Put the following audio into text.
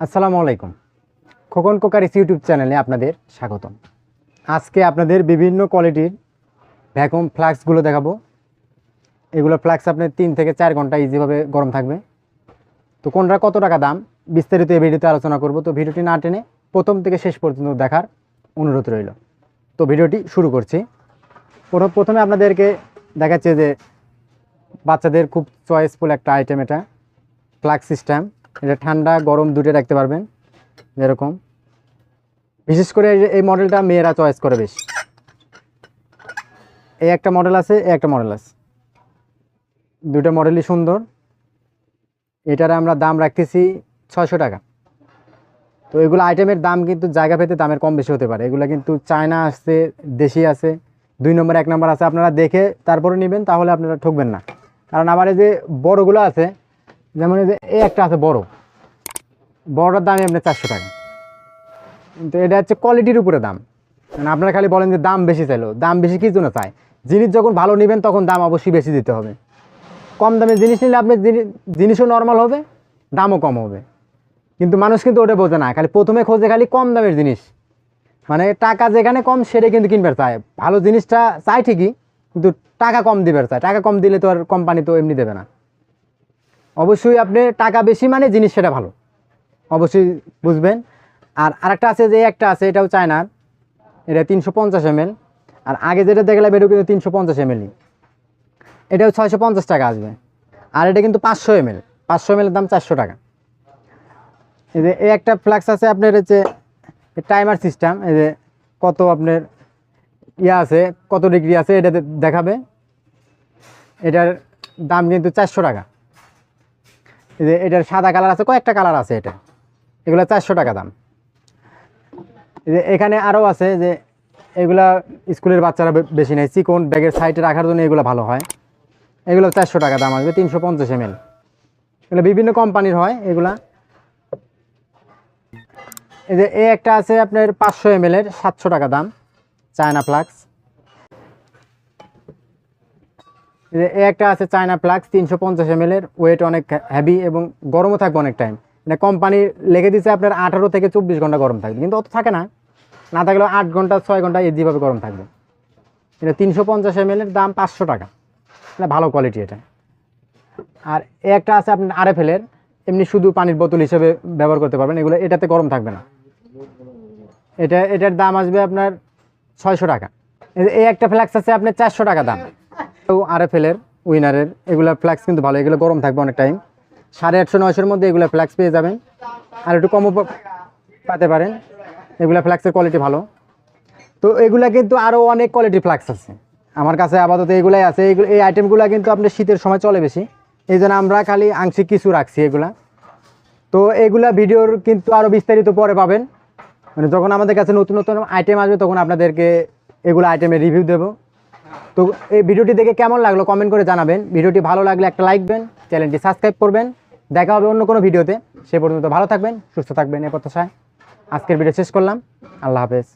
আসসালামু আলাইকুম। খোকন কোকারিস ইউটিউব চ্যানেলে আপনাদের স্বাগতম। আজকে আপনাদের বিভিন্ন কোয়ালিটির ভ্যাকুম ফ্লাক্সগুলো দেখাবো। এগুলো ফ্লাক্স আপনার তিন থেকে চার ঘণ্টা ইজিভাবে গরম থাকবে। তো কোনটা কত টাকা দাম, বিস্তারিত এই ভিডিওতে আলোচনা করব। তো ভিডিওটি না টেনে প্রথম থেকে শেষ পর্যন্ত দেখার অনুরোধ রইল। তো ভিডিওটি শুরু করছি। প্রথম- প্রথমে আপনাদেরকে দেখাচ্ছে যে বাচ্চাদের খুব চয়েসফুল একটা আইটেম এটা, ফ্লাক্স সিস্টেম এটা ঠান্ডা, গরম দুটোই রাখতে পারবেন যেরকম বিশেষ করে এই মডেলটা মেয়েরা চয়েস করে বেশি। এই একটা মডেল আছে, এই একটা মডেল আছে। দুটো মডেলই সুন্দর। এটার আমরা দাম রাখতেছি ছয়শো টাকা। তো এগুলো আইটেমের দাম কিন্তু জায়গা পেতে দামের কম বেশি হতে পারে। এগুলো কিন্তু চায়না আসছে দেশি আছে। দুই নম্বর, এক নম্বর আছে। আপনারা দেখে তারপরে নেবেন, তাহলে আপনারা ঠকবেন না। কারণ আমার এই যে বড়গুলো আছে যেমন এই একটা আছে বড়। বড়টার দামই আপনার চারশো টাকা। কিন্তু এটা হচ্ছে কোয়ালিটির উপরে দাম। মানে আপনারা খালি বলেন যে দাম বেশি চাইলো। দাম বেশি কি জন্য চাই জিনিস যখন ভালো নেবেন, তখন দাম অবশ্যই বেশি দিতে হবে। কম দামে জিনিস নিলে আপনি জিনিসও নর্মাল হবে, দামও কম হবে। কিন্তু মানুষ কিন্তু ওটা বোঝে না। খালি প্রথমে খোঁজে খালি কম দামের জিনিস। মানে টাকা যেখানে কম সেটা কিন্তু কিনবার চায়। ভালো জিনিসটা চাই ঠিকই, কিন্তু টাকা কম দিবার চায়। টাকা কম দিলে তো আর কোম্পানি তো এমনি দেবে না। অবশ্যই আপনি টাকা বেশি মানে জিনিস সেটা ভালো। অবশ্যই বুঝবেন। আর আরেকটা আছে যে একটা আছে, এটাও চায়নার। এটা তিনশো পঞ্চাশ এমএল। আর আগে যেটা দেখলাম, এটাও কিন্তু তিনশো পঞ্চাশ এমএলই এটাও ছয়শো পঞ্চাশ টাকা আসবে। আর এটা কিন্তু পাঁচশো এমএল। পাঁচশো এমএলের দাম চারশো টাকা। এই যে, এই একটা ফ্লাক্স আছে আপনার হচ্ছে টাইমার সিস্টেম। এই যে, কত আপনার ইয়ে আছে, কত ডিগ্রি আছে, এটা দেখাবে। এটার দাম কিন্তু চারশো টাকা। যে এটার সাদা কালার আছে, কয়েকটা কালার আছে এটা। এগুলো চারশো টাকা দাম। যে এখানে আরও আছে যে এগুলা স্কুলের বাচ্চারা বেশি নেয়। চিকন ব্যাগের সাইডে রাখার জন্য এগুলো ভালো হয়। এগুলো চারশো টাকা দাম আসবে, তিনশো পঞ্চাশ এমএল। এগুলো বিভিন্ন কোম্পানির হয় এগুলা। এই যে এ একটা আছে আপনার পাঁচশো এমএল এর সাতশো টাকা দাম। চায়না ফ্লাক্স এই যে একটা আছে চায়না ফ্লাক্স তিনশো পঞ্চাশ এমএল এর ওয়েট অনেক হেভি এবং গরমও থাকবে অনেক টাইম মানে কোম্পানি লিখে দিচ্ছে আপনার আঠারো থেকে চব্বিশ ঘণ্টা গরম থাকবে, কিন্তু অত থাকে না। না থাকলেও আট ঘণ্টা, ছয় ঘণ্টা যেভাবে গরম থাকবে। এটা তিনশো পঞ্চাশ এমএল এর দাম পাঁচশো টাকা। মানে ভালো কোয়ালিটি এটা। আর একটা আছে আপনার আরএফএলের এমনি শুধু পানির বোতল হিসেবে ব্যবহার করতে পারবেন, এগুলো এটাতে গরম থাকবে না। এটা, এটার দাম আসবে আপনার ছয়শো টাকা। এই এই একটা ফ্ল্যাক্স আছে আপনার চারশো টাকা দাম। তো আরএফএলের উইনারের, এগুলো ফ্ল্যাক্স কিন্তু ভালো, এগুলো গরম থাকবে অনেক টাইম সাড়ে আটশো, নয়শোর মধ্যে এগুলো ফ্ল্যাক্স পেয়ে যাবেন। আর একটু কমও পাতে পারেন। এগুলো ফ্ল্যাক্সের কোয়ালিটি ভালো। তো এগুলা কিন্তু আরও অনেক কোয়ালিটি ফ্ল্যাক্স আছে। আমার কাছে আপাতত এগুলাই আছে। এইগুলো এই আইটেমগুলো কিন্তু আপনার শীতের সময় চলে বেশি। এই জন্য আমরা খালি আংশিক কিছু রাখছি এগুলা। তো এগুলা ভিডিওর কিন্তু আরও বিস্তারিত পরে পাবেন। মানে যখন আমাদের কাছে নতুন নতুন আইটেম আসবে, তখন আপনাদেরকে এগুলো আইটেমের রিভিউ দেবো। তো এই ভিডিওটি দেখে কেমন লাগল কমেন্ট করে জানাবেন। ভিডিওটি ভালো লাগলে একটা লাইক দেন, চ্যানেলটি সাবস্ক্রাইব করবেন। দেখা হবে অন্য কোনো ভিডিওতে। সে পর্যন্ত ভালো থাকবেন, সুস্থ থাকবেন, এ প্রত্যাশায়। আজকের ভিডিও শেষ করলাম। আল্লাহ হাফেজ।